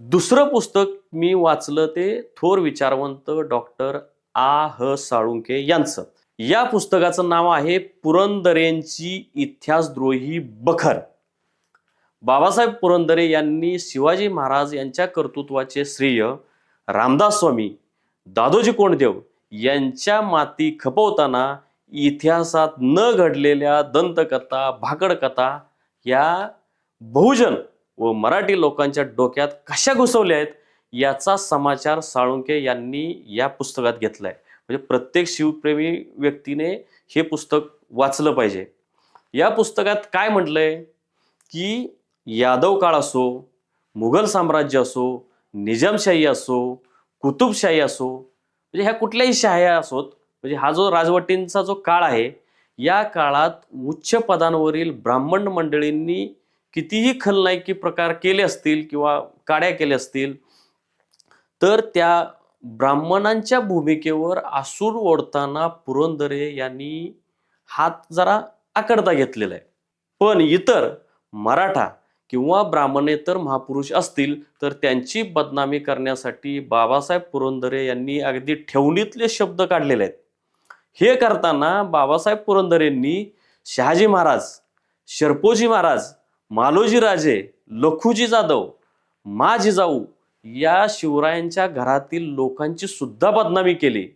दुसरं पुस्तक मी वाचलं ते थोर विचारवंत डॉक्टर आ ह साळुंके यांचं. या पुस्तकाचं नाव आहे पुरंदरेंची इतिहासद्रोही बखर. बाबासाहेब पुरंदरे यांनी शिवाजी महाराज यांच्या कर्तृत्वाचे श्रेय रामदास स्वामी दादोजी कोंडदेव यांच्या माती खपवताना इतिहासात न घडलेल्या दंतकथा भाकडकथा या बहुजन व मराठी लोकांच्या डोक्यात कशा घुसवल्या आहेत याचा समाचार साळुंके यांनी या पुस्तकात घेतला आहे म्हणजे प्रत्येक शिवप्रेमी व्यक्तीने हे पुस्तक वाचलं पाहिजे. या पुस्तकात काय म्हटलंय? की यादव काळ असो मुघल साम्राज्य असो निजामशाही असो कुतुबशाही असो म्हणजे ह्या कुठल्याही शाह्या असोत म्हणजे हा जो राजवटींचा जो काळ आहे या काळात उच्च पदांवरील ब्राह्मण मंडळींनी कितीही खलनायकी प्रकार केले असतील किंवा काड्या केल्या असतील तर त्या ब्राह्मणांच्या भूमिकेवर आसूर ओढताना पुरंदरे यांनी हात जरा आकडता घेतलेला आहे. पण इतर मराठा किंवा ब्राह्मणेतर महापुरुष असतील तर त्यांची बदनामी करण्यासाठी बाबासाहेब पुरंदरे यांनी अगदी ठेवणीतले शब्द काढलेले आहेत. हे करताना बाबासाहेब पुरंदरेंनी शहाजी महाराज शरपोजी महाराज मालोजी राजे लखुजी जाधव मा जिजाऊ या शिवरायांच्या घरातील लोकांची सुद्धा बदनामी केली.